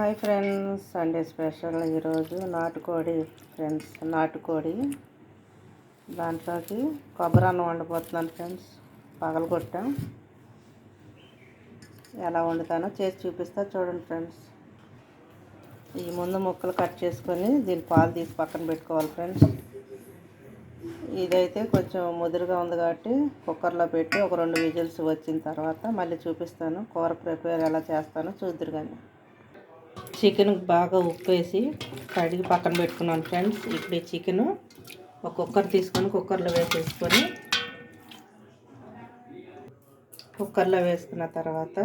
Hi friends Sunday special ఈరోజు నాటుకోడి friends నాటుకోడి. దాంట్లోకి కొబ్బరి అన్నం వండిపోతున్నాను ఫ్రెండ్స్ పగలగొట్టాం. ఎలా వండుతానో చేసి చూపిస్తా చూడండి ఫ్రెండ్స్. ఈ ముందు ముక్కలు కట్ చేసుకొని దీని పాలు తీసి పక్కన పెట్టుకోవాలి ఫ్రెండ్స్. ఇదైతే కొంచెం ముదురుగా ఉంది కాబట్టి కుక్కర్లో పెట్టి ఒక రెండు విజిల్స్ వచ్చిన తర్వాత మళ్ళీ చూపిస్తాను కూర ప్రిపేర్ ఎలా చేస్తానో చూద్దరు కానీ. చికెన్ బాగా ఉప్పు వేసి కడిగి పక్కన పెట్టుకున్నాను ఫ్రెండ్స్. ఇప్పుడు ఈ చికెన్ ఒక కుక్కర్ తీసుకొని కుక్కర్లో వేసేసుకొని కుక్కర్లో వేసుకున్న తర్వాత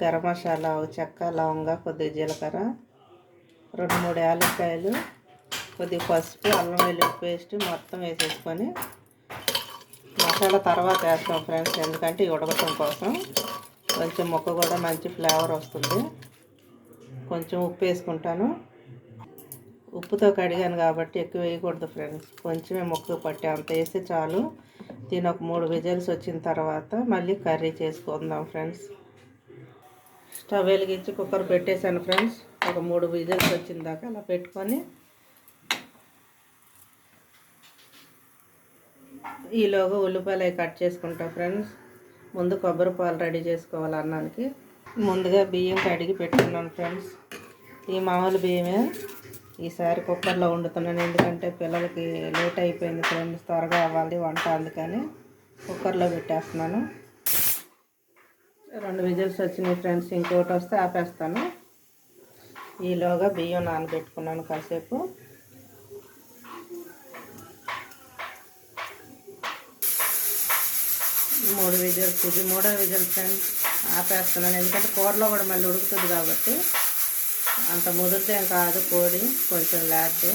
గరం మసాలా చెక్క లవంగా కొద్దిగా జీలకర్ర రెండు మూడు యాలక్కాయలు కొద్దిగా పసుపు అల్లం వెల్లుల్లి పేస్ట్ మొత్తం వేసేసుకొని మసాలా తర్వాత వేస్తాం ఫ్రెండ్స్. ఎందుకంటే ఉడకటం కోసం కొంచెం ముక్క కూడా మంచి ఫ్లేవర్ వస్తుంది. కొంచెం ఉప్పు వేసుకుంటాను. ఉప్పుతో కడిగాను కాబట్టి ఎక్కువ వేయకూడదు ఫ్రెండ్స్ కొంచెమే మొక్కు పట్టే అంత వేస్తే చాలు. దీని ఒక మూడు విజిల్స్ వచ్చిన తర్వాత మళ్ళీ కర్రీ చేసుకుందాం ఫ్రెండ్స్ స్టవ్ వెలిగించి కుక్కర్ పెట్టేశాను ఫ్రెండ్స్ ఒక మూడు విజిల్స్ వచ్చిన దాకా అలా పెట్టుకొని ఈలోగా ఉల్లిపాయలు కట్ చేసుకుంటాం ఫ్రెండ్స్ ముందు కొబ్బరి పాలు రెడీ చేసుకోవాలి అన్నానికి. ముందుగా బియ్యం కడిగి పెట్టుకున్నాను ఫ్రెండ్స్. ఈ మామూలు బియ్యమే. ఈసారి కుక్కర్లో వండుతున్నాను. ఎందుకంటే పిల్లలకి లేట్ అయిపోయింది ఫ్రెండ్స్. త్వరగా అవ్వాలి వంట అందుకని కుక్కర్లో పెట్టేస్తున్నాను. రెండు విజిల్స్ వచ్చినాయి ఫ్రెండ్స్. ఇంకోటి వస్తే ఆపేస్తాను. ఈలోగా బియ్యం నానబెట్టుకున్నాను కాసేపు. మూడు విజిల్స్. ఇది మూడో విజిల్ ఫ్రెండ్స్. ఆపేస్తున్నాను. ఎందుకంటే కూరలో కూడా మళ్ళీ ఉడుకుతుంది కాబట్టి అంత ముదిరితే కాదు కోడి కొంచెం లేద్ది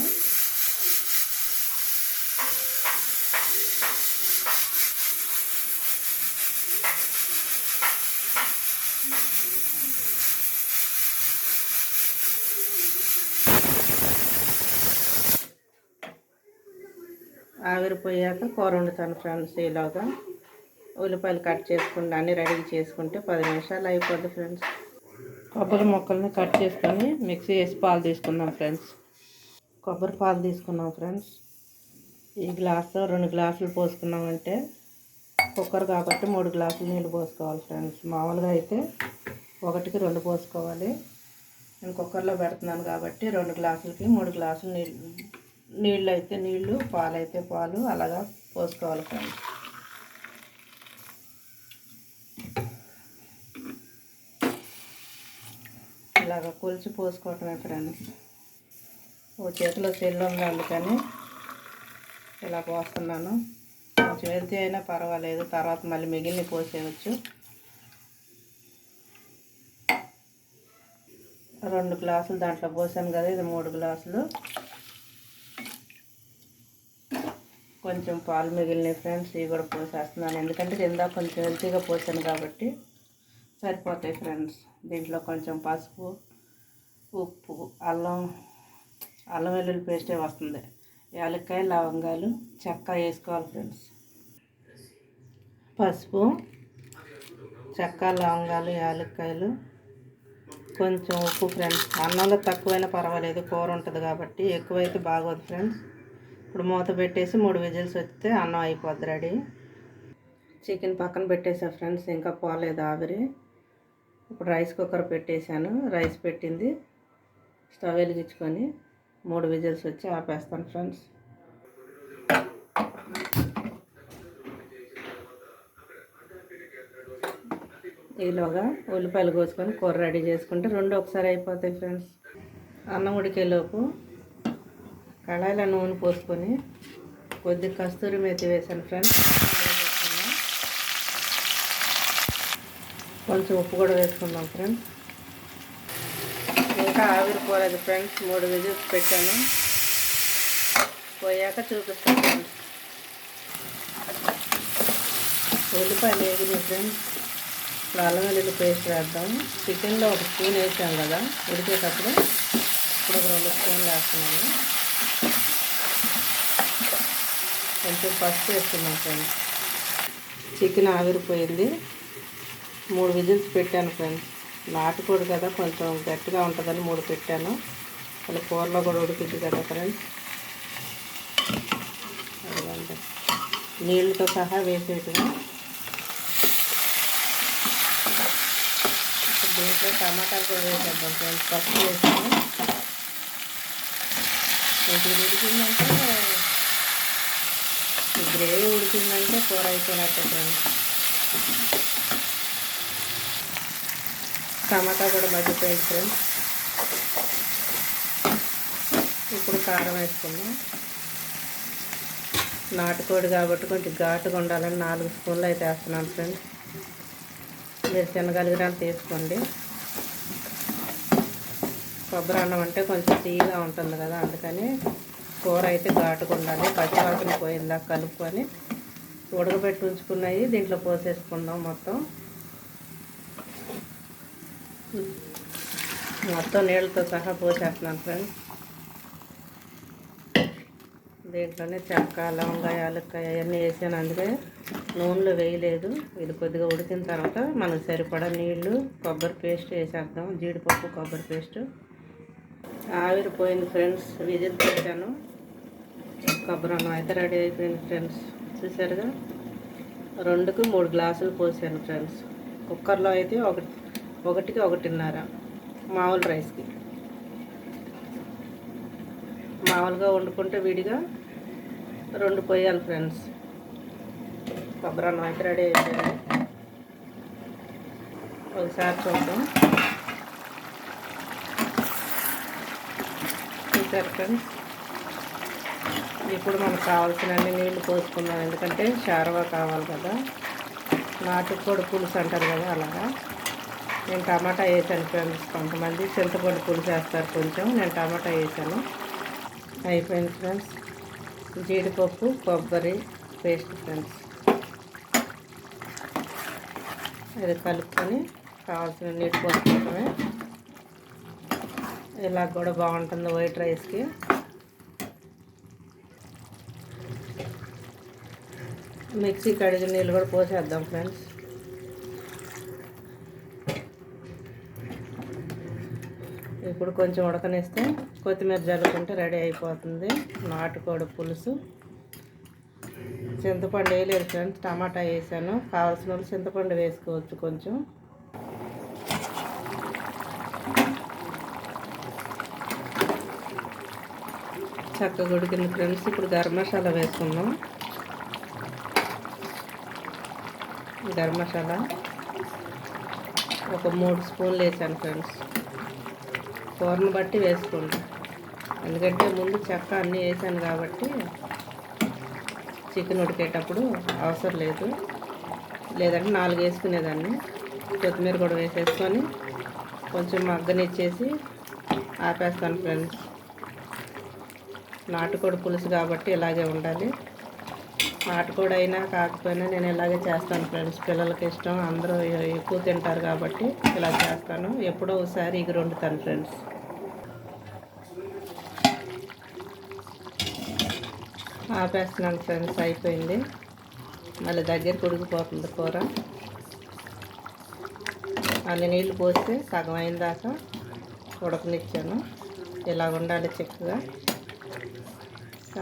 ఆవిరిపోయాక కూర వండుతాను ఫ్రెండ్స్ ఈలోగా. ఉల్లిపాయలు కట్ చేసుకుంటే అన్నీ రెడీ చేసుకుంటే పది నిమిషాలు అయిపోద్ది ఫ్రెండ్స్. కొబ్బరి ముక్కల్ని కట్ చేసుకొని మిక్సీ వేసి పాలు తీసుకుందాం ఫ్రెండ్స్. కొబ్బరి పాలు తీసుకున్నాం ఫ్రెండ్స్. ఈ గ్లాసులో రెండు గ్లాసులు పోసుకున్నామంటే కుక్కర్ కాబట్టి మూడు గ్లాసులు నీళ్ళు పోసుకోవాలి ఫ్రెండ్స్. మామూలుగా అయితే ఒకటికి రెండు పోసుకోవాలి. నేను కుక్కర్లో పెడుతున్నాను కాబట్టి రెండు గ్లాసులకి మూడు గ్లాసులు నీళ్ళు నీళ్ళు అయితే నీళ్ళు పాలు అయితే పాలు అలాగా పోసుకోవాలి ఫ్రెండ్స్. ఇలాగ కొలిచి పోసుకోవటమే ఫ్రెండ్స్ ఓ చేతిలో చెల్లు ఉంది అందుకని ఇలా పోస్తున్నాను. కొంచెం వెళ్తే అయినా పర్వాలేదు తర్వాత మళ్ళీ మిగిలిన పోసేయచ్చు. రెండు గ్లాసులు దాంట్లో పోసాను కదా ఇది మూడు గ్లాసులు. కొంచెం పాలు మిగిలినాయి ఫ్రెండ్స్ ఇవి కూడా పోసేస్తున్నాను. ఎందుకంటే ఇందాక కొంచెం హెల్తీగా పోసాను కాబట్టి సరిపోతాయి ఫ్రెండ్స్ దీంట్లో కొంచెం పసుపు ఉప్పు అల్లం అల్లం వెల్లుల్లి పేస్టే వస్తుంది. యాలక్కాయ లవంగాలు చెక్క వేసుకోవాలి ఫ్రెండ్స్. పసుపు చెక్క లవంగాలు యాలక్కాయలు కొంచెం ఉప్పు ఫ్రెండ్స్. అన్నంలో తక్కువైనా పర్వాలేదు కూర ఉంటుంది కాబట్టి ఎక్కువైతే బాగోదు ఫ్రెండ్స్. ఇప్పుడు మూత పెట్టేసి మూడు విజిల్స్ వస్తే అన్నం అయిపోద్ది రెడీ. చికెన్ పక్కన పెట్టేసా ఫ్రెండ్స్ ఇంకా పోలేదు ఆవిరి. ఇప్పుడు రైస్ కుక్కర్ పెట్టేశాను. రైస్ పెట్టింది. స్టవ్ వెలిగించుకొని మూడు విజిల్స్ వచ్చి ఆపేస్తాను ఫ్రెండ్స్. ఈలోగా ఉల్లిపాయలు కోసుకొని కూర రెడీ చేసుకుంటే రెండు ఒకసారి అయిపోతాయి ఫ్రెండ్స్. అన్నం ఉడికేలోపు కళాయిలో నూనె పోసుకొని కొద్దిగా కస్తూరి మెత్తి వేసాను ఫ్రెండ్స్. కొంచెం ఉప్పు కూడా వేసుకుందాం ఫ్రెండ్స్ ఇంకా ఆవిరిపోలేదు ఫ్రెండ్స్ మూడు విజిల్స్ పెట్టాను. పోయాక చూపిస్తాను ఫ్రెండ్స్ ఉల్లిపాయలు వేగినాయి ఫ్రెండ్స్ ఇప్పుడు అల్లం వెల్లుల్లి పేస్ట్ వేద్దాం. చికెన్లో ఒక స్పూన్ వేసాం కదా ఉడికేటప్పుడు ఇప్పుడు ఒక రెండు స్పూన్లు వేస్తున్నాను. కొంచెం పసుపు వేస్తున్నాం ఫ్రెండ్స్ చికెన్ ఆవిరిపోయింది. మూడు విజిల్స్ పెట్టాను ఫ్రెండ్స్ నాటుకోడి కదా కొంచెం గట్టిగా ఉంటుందని మూడు పెట్టాను. అలా కూరలో కూడా ఉడికిద్ది కదా ఫ్రెండ్స్ అదిగోండి. నీళ్ళతో సహా వేసేట్టుగా దీంట్లో టమాటాలు కూడా వేసేద్దాం ఫ్రెండ్స్ పసుపు వేసాము ఇది ఉడికిందంటే గ్రేవీ ఉడికిందంటే కూర అయిపోయినట్టే ఫ్రెండ్స్ టమాటా కూడా మగ్గిపోయింది ఫ్రెండ్స్. ఇప్పుడు కారం వేసుకుందాం. నాటుకోడి కాబట్టి కొంచెం ఘాటుగా ఉండాలని నాలుగు స్పూన్లు అయితే వేస్తున్నాను ఫ్రెండ్స్. మీరు తినగలిగినంత తీసుకోండి. కొబ్బరి అన్నం అంటే కొంచెం తీయగా ఉంటుంది కదా అందుకని కూర అయితే ఘాటుగా ఉండాలి. పచ్చివాసన పోయిందా కలుపుకొని ఉడకబెట్టి ఉంచుకున్నాయి. దీంట్లో పోసేసుకుందాం మొత్తం. మొత్తం నీళ్ళతో సహా పోసేస్తున్నాను ఫ్రెండ్స్. దీంట్లోనే చెక్క లవంగా యాలక్కాయ అవన్నీ వేసాను. అందుకే నూనెలో వేయలేదు. ఇది కొద్దిగా ఉడికిన తర్వాత మనకు సరిపడా నీళ్ళు కొబ్బరి పేస్ట్ వేసేద్దాం. జీడిపప్పు కొబ్బరి పేస్ట్. ఆవిరిపోయింది ఫ్రెండ్స్. విజిల్ పెట్టాను కొబ్బరి అన్నం అయితే రెడీ అయిపోయింది ఫ్రెండ్స్. చూసారుగా రెండుకు మూడు గ్లాసులు పోసాను ఫ్రెండ్స్. కుక్కర్లో అయితే ఒకటి ఒకటికి ఒకటిన్నర మామూలు రైస్కి. మామూలుగా వండుకుంటే విడిగా రెండు పోయాలి ఫ్రెండ్స్. కొబ్బరి అన్నం అయితే రెడీ అయిపోయింది. ఒకసారి చూద్దాం. చూసారు ఫ్రెండ్స్? ఇప్పుడు మనకు కావాల్సిన నీళ్ళు పోసుకున్నాం ఎందుకంటే షార్వా కావాలి కదా. నాటుకోడి పులుసు అంటారు కదా అలాగా. నేను టమాటా వేసాను ఫ్రెండ్స్. కొంతమంది చింతపండు పులుసు వేస్తారు కొంచెం. నేను టమాటా వేసాను. అయిపోయింది ఫ్రెండ్స్. జీడిపప్పు కొబ్బరి పేస్ట్ ఫ్రెండ్స్. ఇది కలుపుకొని కావాల్సిన నీటి పోసుకోవడమే ఇలా కూడా బాగుంటుంది వైట్ రైస్కి. మిక్సీ కడిగిన నీళ్ళు కూడా పోసేద్దాం ఫ్రెండ్స్. ఇప్పుడు కొంచెం ఉడకనిస్తే కొత్తిమీర జల్లుకుంటే రెడీ అయిపోతుంది. నాటుకోడి పులుసు. చింతపండు వేయలేదు ఫ్రెండ్స్ టమాటా వేసాను. కావాల్సిన వాళ్ళు చింతపండు వేసుకోవచ్చు కొంచెం. చక్కగా ఉడికింది ఫ్రెండ్స్. ఇప్పుడు గరం మసాలా వేసుకుందాం. గరం మసాలా. ఒక మూడు స్పూన్లు వేసాను ఫ్రెండ్స్. కూరను బట్టి వేసుకోండి ఎందుకంటే ముందు చెక్క అన్నీ వేసాను కాబట్టి చికెన్ ఉడికేటప్పుడు అవసరం లేదు. లేదంటే నాలుగు వేసుకునేదాన్ని. కొత్తిమీర కూడా వేసేసుకొని కొంచెం మగ్గనిచ్చేసి ఆపేస్తాను ఫ్రెండ్స్. నాటుకోడి పులుసు కాబట్టి ఇలాగే ఉండాలి. నాటుకోడి అయినా కాకపోయినా నేను ఇలాగే చేస్తాను ఫ్రెండ్స్. పిల్లలకి ఇష్టం అందరూ ఎక్కువ తింటారు కాబట్టి ఇలా చేస్తాను. ఎప్పుడో ఒకసారి ఇగురు వండుతాను ఫ్రెండ్స్. ఆపేస్తున్నాను ఫ్రెండ్స్ అయిపోయింది. మళ్ళీ దగ్గర ఉడికిపోతుంది కూర. అన్ని నీళ్ళు పోస్తే సగం అయిన దాకా ఉడకనిచ్చాను. ఇలా ఉండాలి చక్కగా.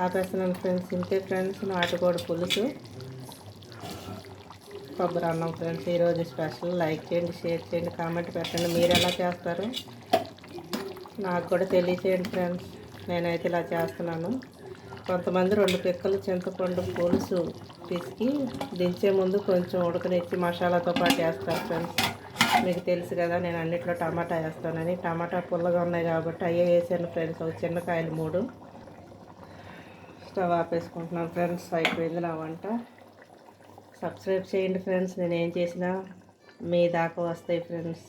ఆపేస్తున్నాను ఫ్రెండ్స్ ఇంతే ఫ్రెండ్స్ నాటుకోడి పులుసు. కొబ్బరి అన్నం ఫ్రెండ్స్ ఈరోజు స్పెషల్. లైక్ చేయండి షేర్ చేయండి కామెంట్ పెట్టండి. మీరు ఎలా చేస్తారు? నాకు కూడా తెలియచేయండి ఫ్రెండ్స్. నేనైతే ఇలా చేస్తున్నాను. కొంతమంది రెండు పిక్కలు చింతపండు పులుసు పిసికి దించే ముందు కొంచెం ఉడకనిచ్చి మసాలాతో పాటు వేస్తారు ఫ్రెండ్స్. మీకు తెలుసు కదా నేను అన్నిట్లో టమాటా వేస్తానని. టమాటా పుల్లగా ఉన్నాయి కాబట్టి అయ్యే వేసాను ఫ్రెండ్స్. ఒక చిన్నకాయలు మూడు. స్టవ్ ఆపేసుకుంటున్నాను ఫ్రెండ్స్. అయిపోయింది నా వంట. సబ్స్క్రైబ్ చేయండి ఫ్రెండ్స్. నేను ఏం చేసినా మీ దాకా వస్తాయి ఫ్రెండ్స్.